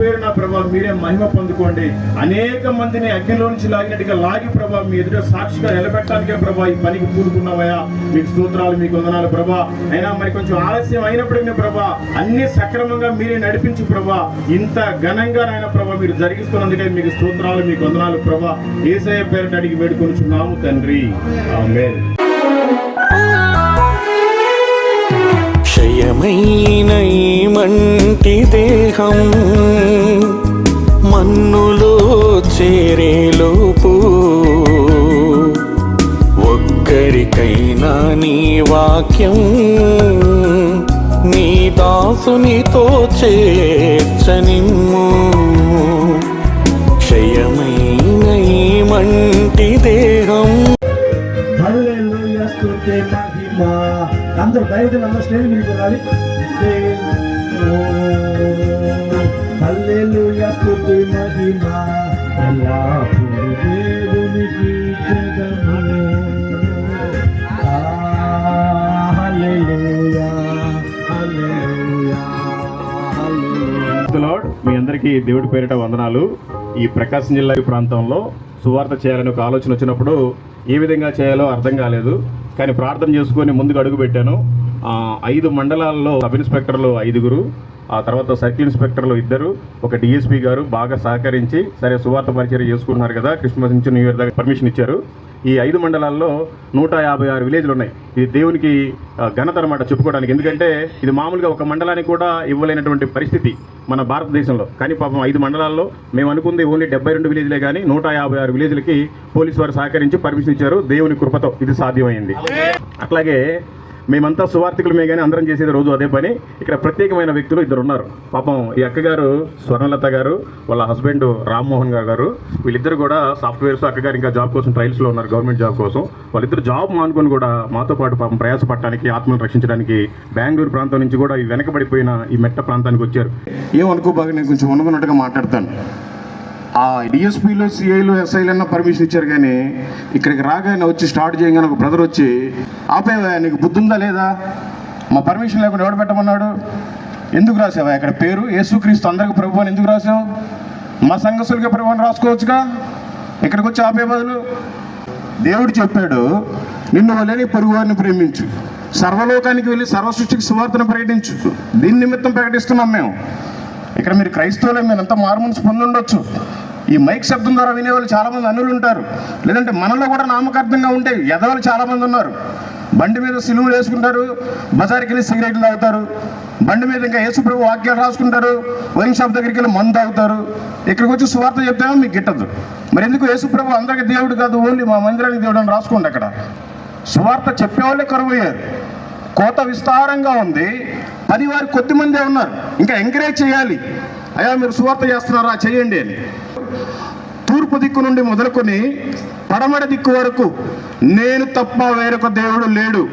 పేరున ప్రభా మీరే మహిమ పొందుకోండి. అనేక మందిని అగ్నిలో నుంచి లాగినట్టుగా లాగి ప్రభా మీ ఎదుట సాక్షిగా నిలబెట్టడానికే ప్రభా ఈ పనికి పూనుకున్నావయ్యా మీకు స్తోత్రాలు మీకు వందనాలు ప్రభా. అయినా మరి కొంచెం ఆలస్యం అయినప్పటికీ ప్రభా అన్ని సక్రమంగా మీరే నడిపించి ప్రభా ఇంత ఘనంగా నాయన ప్రభా మీరు జరిగిస్తున్నందుకే మీకు స్తోత్రాలు మీకు వందనాలు ప్రభా. ఏసయ పేరుట అడిగి వేడుకొనిచున్నాము తండ్రి. ఆమె క్షయమైన ఈ మంటి దేహం మన్నులో చేరేలోపు ఒక్కరికైనా నీ వాక్యం నీ దాసునితో చేర్చనిమ్ము. క్షయమైన ఈ మంటి అందరూ దయచేసి అందరూ స్టేజ్ మీదకి వెళ్ళాలి. హల్లెలూయా స్తుతి మహిమ ఎల్లప్పుడూ దేవునికి జగము లార్డ్ మీ అందరికీ దేవుడి పేరిట వందనాలు. ఈ ప్రకాశం జిల్లా ప్రాంతంలో సువార్త చేయాలని ఒక ఆలోచన వచ్చినప్పుడు ఏ విధంగా చేయాలో అర్థం కాలేదు. కానీ ప్రార్థన చేసుకొని ముందుకు అడుగు పెట్టాను. ఐదు మండలాల్లో సబ్ ఇన్స్పెక్టర్లు ఐదుగురు ఆ తర్వాత సర్కిల్ ఇన్స్పెక్టర్లు ఇద్దరు ఒక డిఎస్పీ గారు బాగా సహకరించి సరే సువార్త పరిచయం చేసుకుంటున్నారు కదా క్రిస్మస్ నుంచి న్యూ ఇయర్ దాకా పర్మిషన్ ఇచ్చారు. ఈ ఐదు మండలాల్లో నూట యాభై ఆరు విలేజ్లు ఉన్నాయి. ఇది దేవునికి ఘనత అనమాట చెప్పుకోవడానికి. ఎందుకంటే ఇది మామూలుగా ఒక మండలానికి కూడా ఇవ్వలేనటువంటి పరిస్థితి మన భారతదేశంలో. కానీ పాపం ఐదు మండలాల్లో మేము అనుకుంది ఓన్లీ డెబ్బై రెండు విలేజ్లే కానీ నూట యాభై ఆరు విలేజ్లకి పోలీసు వారు సహకరించి పర్మిషన్ ఇచ్చారు దేవుని కృపతో ఇది సాధ్యమైంది. అట్లాగే మేమంతా సువార్థికులమే కానీ అందరం చేసేది రోజు అదే పని. ఇక్కడ ప్రత్యేకమైన వ్యక్తులు ఇద్దరు ఉన్నారు పాపం ఈ అక్కగారు స్వర్ణలత గారు వాళ్ళ హస్బెండ్ రామ్మోహన్ గారు గారు వీళ్ళిద్దరు కూడా సాఫ్ట్వేర్స్ అక్కగారు ఇంకా జాబ్ కోసం ట్రయల్స్లో ఉన్నారు గవర్నమెంట్ జాబ్ కోసం. వాళ్ళిద్దరు జాబ్ మానుకొని కూడా మాతో పాటు పాపం ప్రయాసపడటానికి ఆత్మను రక్షించడానికి బెంగళూరు ప్రాంతం నుంచి కూడా ఈ వెనకబడిపోయిన ఈ మెట్ట ప్రాంతానికి వచ్చారు. ఏమనుకోబాగా నేను కొంచెం అనుకున్నట్టుగా మాట్లాడతాను. ఆ డిఎస్పీలు సిఐలు ఎస్ఐలు అన్న పర్మిషన్ ఇచ్చారు కానీ ఇక్కడికి రాగానే వచ్చి స్టార్ట్ చేయగానే ఒక బ్రదర్ వచ్చి ఆపేవా నీకు బుద్ధి ఉందా లేదా? మా పర్మిషన్ లేకుండా ఎవడు పెట్టమన్నాడు? ఎందుకు రాసావా ఇక్కడ పేరు యేసుక్రీస్తు అందరికి ప్రభు అని ఎందుకు రాసావు? మా సంఘసులకి ప్రభు అని రాసుకోవచ్చుగా? ఇక్కడికి వచ్చి ఆపే బదులు. దేవుడు చెప్పాడు నిన్ను వల్లని పొరుగు వారిని ప్రేమించు. సర్వలోకానికి వెళ్ళి సర్వసృష్టికి సువార్తను ప్రకటించు. దీని నిమిత్తం ప్రకటిస్తున్నాం మేము. ఇక్కడ మీరు క్రైస్తవులే మీరంతా మారుమనసు పొంది ఉండొచ్చు. ఈ మైక్ శబ్దం ద్వారా వినేవాళ్ళు చాలామంది అన్నులు ఉంటారు. లేదంటే మనలో కూడా నామకార్థంగా ఉంటే ఎదవాళ్ళు చాలామంది ఉన్నారు. బండి మీద సిలువులు వేసుకుంటారు బజార్కి వెళ్ళి సిగరెట్లు తాగుతారు. బండి మీద ఇంకా యేసుప్రభు వాక్యాలు రాసుకుంటారు వైన్ షాప్ దగ్గరికి వెళ్ళి మందు తాగుతారు. ఇక్కడికి వచ్చి సువార్త చెప్తామో మీకు గిట్టదు. మరి ఎందుకు యేసుప్రభు అందరికీ దేవుడు కాదు ఓన్లీ మా మందిరానికి దేవుడు అని రాసుకోండి అక్కడ. సువార్త చెప్పేవాళ్ళే కరువయ్యారు. కోత విస్తారంగా ఉంది. పని వారు కొద్ది మందే ఉన్నారు. ఇంకా ఎంకరేజ్ చేయాలి. అయ్యా మీరు సువార్త చేస్తున్నారా? చేయండి అని. తూర్పు దిక్కు నుండి మొదలుకొని పడమడ దిక్కు వరకు నేను తప్ప వేరొక దేవుడు లేడు.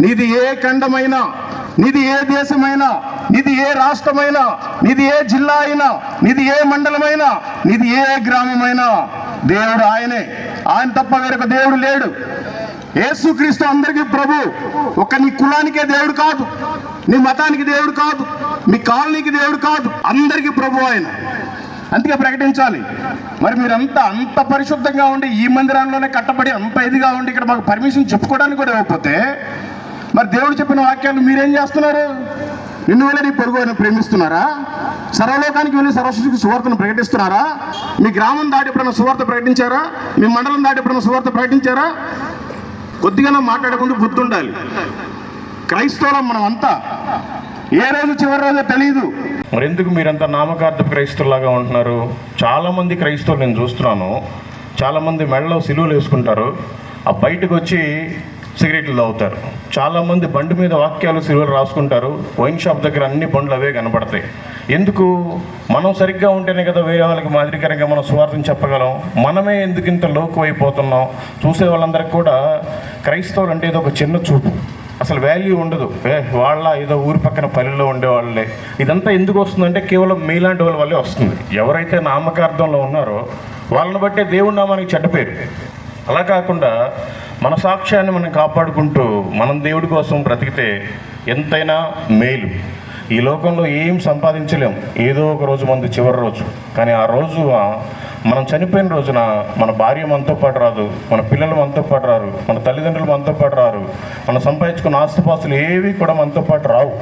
నీది ఏ ఖండమైనా నీది ఏ దేశమైనా నీది ఏ రాష్ట్రమైనా నీది ఏ జిల్లా అయినా నీది ఏ మండలమైనా నీది ఏ గ్రామమైనా దేవుడు ఆయనే. ఆయన తప్ప వేరొక దేవుడు లేడు. యేసుక్రీస్తు అందరికీ ప్రభు ఒక నీ కులానికే దేవుడు కాదు నీ మతానికి దేవుడు కాదు మీ కాలనీకి దేవుడు కాదు అందరికీ ప్రభు ఆయన. అందుకే ప్రకటించాలి. మరి మీరంతా అంత పరిశుద్ధంగా ఉండి ఈ మందిరంలోనే కట్టబడి అంత ఇదిగా ఉండి ఇక్కడ మాకు పర్మిషన్ చెప్పుకోవడానికి కూడా ఇవ్వకపోతే మరి దేవుడు చెప్పిన వాక్యాలు మీరేం చేస్తున్నారు? నిన్ను వెళ్ళి నీ పొరుగు వారిని ప్రేమిస్తున్నారా? సర్వలోకానికి వెళ్ళి సరస్వతికి సువార్తను ప్రకటిస్తున్నారా? మీ గ్రామం దాటి ఎప్పుడైనా సువార్త ప్రకటించారా? మీ మండలం దాటి ఎప్పుడైనా సువార్త ప్రకటించారా? కొద్దిగానే మాట్లాడకుండా గుర్తుండాలి క్రైస్తవులం మనం అంతా ఏ రోజు చివరి రోజో తెలియదు మరి ఎందుకు మీరంతా నామకార్థ క్రైస్తవులాగా ఉంటున్నారు? చాలామంది క్రైస్తవులు నేను చూస్తున్నాను. చాలామంది మెడలో సిలువలు వేసుకుంటారు. ఆ బయటకు వచ్చి సిగరెట్లు తాగుతారు. చాలామంది బండి మీద వాక్యాలు సిలువలు రాసుకుంటారు. వైన్ షాప్ దగ్గర అన్ని బండ్లు అవే కనపడతాయి. ఎందుకు? మనం సరిగ్గా ఉంటేనే కదా వేరే వాళ్ళకి మాదిరికరంగా మనం స్వార్థం చెప్పగలం. మనమే ఎందుకు ఇంత లోకు అయిపోతున్నాం చూసే వాళ్ళందరికీ కూడా క్రైస్తవులు అంటే ఏదో ఒక చిన్న చూపు. అసలు వాల్యూ ఉండదు. ఏ వాళ్ళ ఏదో ఊరి పక్కన పల్లెల్లో ఉండేవాళ్ళే. ఇదంతా ఎందుకు వస్తుందంటే కేవలం మీలాంటి వాళ్ళ వల్లే వస్తుంది. ఎవరైతే నామకార్థంలో ఉన్నారో వాళ్ళని బట్టే దేవుడి నామానికి చెడ్డ పేరు. అలా కాకుండా మన సాక్ష్యాన్ని మనం కాపాడుకుంటూ మనం దేవుడి కోసం బ్రతికితే ఎంతైనా మేలు. ఈ లోకంలో ఏం సంపాదించలేం. ఏదో ఒక రోజు మంది చివరి రోజు. కానీ ఆ రోజు మనం చనిపోయిన రోజున మన భార్య మనతో పాటు రాదు మన పిల్లలు మనతో పాటు రారు మన తల్లిదండ్రులు మనతో పాటు రారు మనం సంపాదించుకున్న ఆస్తుపాస్తులు ఏవి కూడా మనతో పాటు రావు.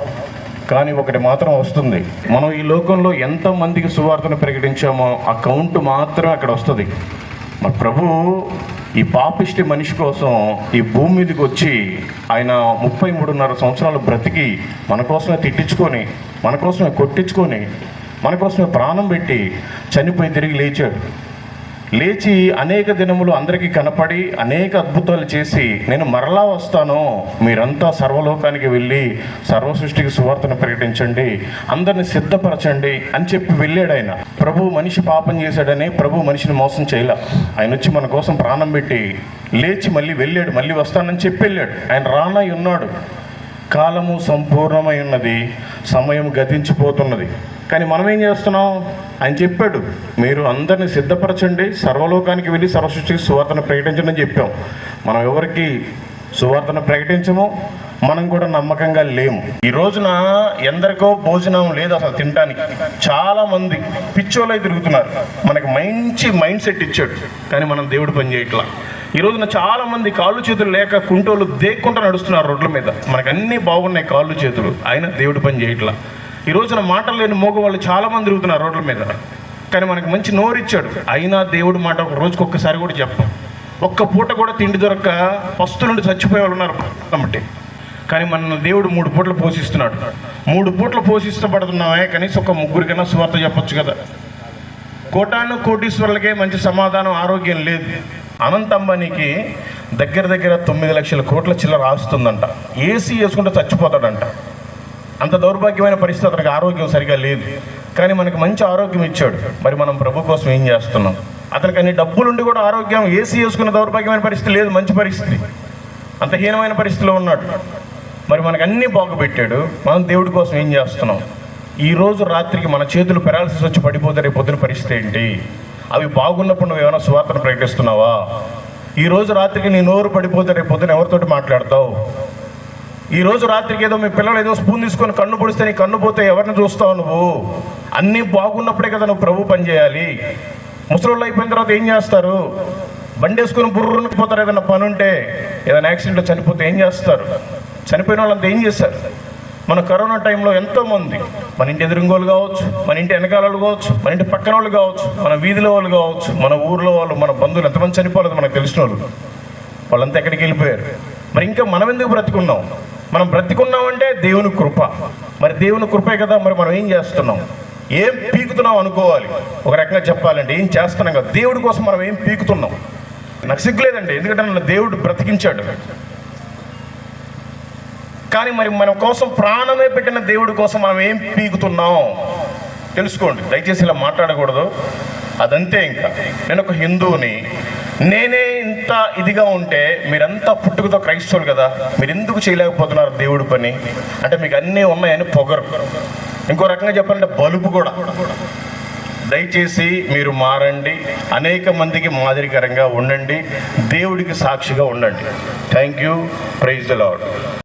కానీ ఒకటి మాత్రం వస్తుంది మనం ఈ లోకంలో ఎంతమందికి సువార్తను ప్రకటించామో ఆ కౌంట్ మాత్రం అక్కడ వస్తుంది. మన ప్రభు ఈ పాపిష్టి మనిషి కోసం ఈ భూమి మీదకి వచ్చి ఆయన ముప్పై మూడున్నర సంవత్సరాలు బ్రతికి మన కోసమే తిట్టించుకొని మన కోసమే కొట్టించుకొని మన కోసమే ప్రాణం పెట్టి చనిపోయి తిరిగి లేచాడు. లేచి అనేక దినములు అందరికీ కనపడి అనేక అద్భుతాలు చేసి నేను మరలా వస్తాను. మీరంతా సర్వలోకానికి వెళ్ళి సర్వ సృష్టికి సువార్తను ప్రకటించండి అందరిని సిద్ధపరచండి అని చెప్పి వెళ్ళాడు ఆయన. ప్రభు మనిషి పాపం చేశాడని ప్రభు మనిషిని మోసం చేయలే. ఆయన వచ్చి మన కోసం ప్రాణం పెట్టి లేచి మళ్ళీ వెళ్ళాడు మళ్ళీ వస్తానని చెప్పి వెళ్ళాడు. ఆయన రానై ఉన్నాడు. కాలము సంపూర్ణమై ఉన్నది సమయం గతించిపోతున్నది. కానీ మనం ఏం చేస్తున్నాం? ఆయన చెప్పాడు మీరు అందరిని సిద్ధపరచండి సర్వలోకానికి వెళ్ళి సర్వసృష్టికి సువార్తను ప్రకటించండి అని చెప్పాం. మనం ఎవరికి సువార్తను ప్రకటించము? మనం కూడా నమ్మకంగా లేము ఈ రోజున ఎందరికో భోజనం లేదు అసలు తినడానికి చాలా మంది పిచ్చోళ్ళై తిరుగుతున్నారు. మనకి మంచి మైండ్ సెట్ ఇచ్చాడు. కానీ మనం దేవుడు పని చేయట్లా. ఈ రోజున చాలా మంది కాళ్ళు చేతులు లేక కుంటోళ్ళు దేక్కుంటూ నడుస్తున్నారు రోడ్ల మీద. మనకు అన్నీ బాగున్నాయి కాళ్ళు చేతులు. అయినా దేవుడు పని చేయట్లా. ఈ రోజున మాటలు లేని మోగవాళ్ళు చాలా మంది తిరుగుతున్నారు రోడ్ల మీద. కానీ మనకు మంచి నోరిచ్చాడు. అయినా దేవుడు మాట ఒక రోజుకి ఒక్కసారి కూడా చెప్పం. ఒక్క పూట కూడా తిండి దొరక్క ఫస్ట్ నుండి చచ్చిపోయే వాళ్ళు ఉన్నారు. కాబట్టి కానీ మన దేవుడు మూడు పూట్లు పోషిస్తున్నాడు. మూడు పూట్లు పోషిస్తపడుతున్నామే కనీసం ఒక ముగ్గురికైనా స్వార్థ చెప్పొచ్చు కదా. కోటాను కోటీశ్వరులకే మంచి సమాధానం ఆరోగ్యం లేదు. అనంత అంబానీకి దగ్గర దగ్గర తొమ్మిది లక్షల కోట్ల చిల్లర ఆస్తుందంట. ఏసీ వేసుకుంటే చచ్చిపోతాడంట. అంత దౌర్భాగ్యమైన పరిస్థితి అతనికి ఆరోగ్యం సరిగా లేదు. కానీ మనకి మంచి ఆరోగ్యం ఇచ్చాడు. మరి మనం ప్రభు కోసం ఏం చేస్తున్నాం? అతనికి అన్ని డబ్బులుండి కూడా ఆరోగ్యం ఏసీ వేసుకున్న దౌర్భాగ్యమైన పరిస్థితి లేదు మంచి పరిస్థితి. అంత హీనమైన పరిస్థితిలో ఉన్నాడు. మరి మనకు అన్నీ బాగుపెట్టాడు మనం దేవుడి కోసం ఏం చేస్తున్నాం? ఈరోజు రాత్రికి మన చేతులు పెరాలసిస్ వచ్చి పడిపోతే రేపు పొద్దున పరిస్థితి ఏంటి? అవి బాగున్నప్పుడు నువ్వు ఏమైనా సువార్తను ప్రకటిస్తున్నావా? ఈరోజు రాత్రికి నీ నోరు పడిపోతే రేపు పొద్దున ఎవరితోటి మాట్లాడతావు? ఈరోజు రాత్రికి ఏదో మీ పిల్లలు ఏదో స్పూన్ తీసుకొని కన్ను పొడిస్తే నీ కన్ను పోతే ఎవరిని చూస్తావు నువ్వు? అన్నీ బాగున్నప్పుడే కదా నువ్వు ప్రభు పని చేయాలి. ముసలోళ్ళు అయిపోయిన తర్వాత ఏం చేస్తారు? బండి వేసుకొని బుర్రునికి పోతారు ఏదైనా పని ఉంటే ఏదైనా యాక్సిడెంట్లో చనిపోతే ఏం చేస్తారు? చనిపోయిన వాళ్ళంతా ఏం చేస్తారు మన కరోనా టైంలో ఎంతోమంది మన ఇంటి ఎదురుంగోలు కావచ్చు మన ఇంటి వెనకాల కావచ్చు మన ఇంటి పక్కన వాళ్ళు కావచ్చు మన వీధిలో వాళ్ళు కావచ్చు మన ఊర్లో వాళ్ళు మన బంధువులు ఎంతమంది చనిపోలేదు మనకు తెలిసిన వాళ్ళు. వాళ్ళంతా ఎక్కడికి వెళ్ళిపోయారు? మరి ఇంకా మనం ఎందుకు బ్రతికున్నాం? మనం బ్రతికున్నామంటే దేవుని కృప. మరి దేవుని కృపే కదా మరి మనం ఏం చేస్తున్నాం? ఏం పీకుతున్నాం అనుకోవాలి. ఒక రకంగా చెప్పాలంటే ఏం చేస్తున్నాం కదా? దేవుడి కోసం మనం ఏం పీకుతున్నాం? నాకు సిగ్గులేదండి. ఎందుకంటే నన్ను దేవుడు బ్రతికించాడు. కానీ మరి మన కోసం ప్రాణమే పెట్టిన దేవుడి కోసం మనం ఏం పీకుతున్నాం? తెలుసుకోండి. దయచేసి ఇలా మాట్లాడకూడదు. అదంతే ఇంకా. నేను ఒక హిందువుని. నేనే ఇంత ఇదిగా ఉంటే మీరంతా పుట్టుకతో క్రైస్తవులు కదా. మీరు ఎందుకు చేయలేకపోతున్నారు దేవుడి పని? అంటే మీకు అన్నీ ఉన్నాయని పొగరు. ఇంకో రకంగా చెప్పాలంటే బలుపు కూడా. దయచేసి మీరు మారండి. అనేక మందికి మాదిరికరంగా ఉండండి. దేవుడికి సాక్షిగా ఉండండి. Thank you praise the Lord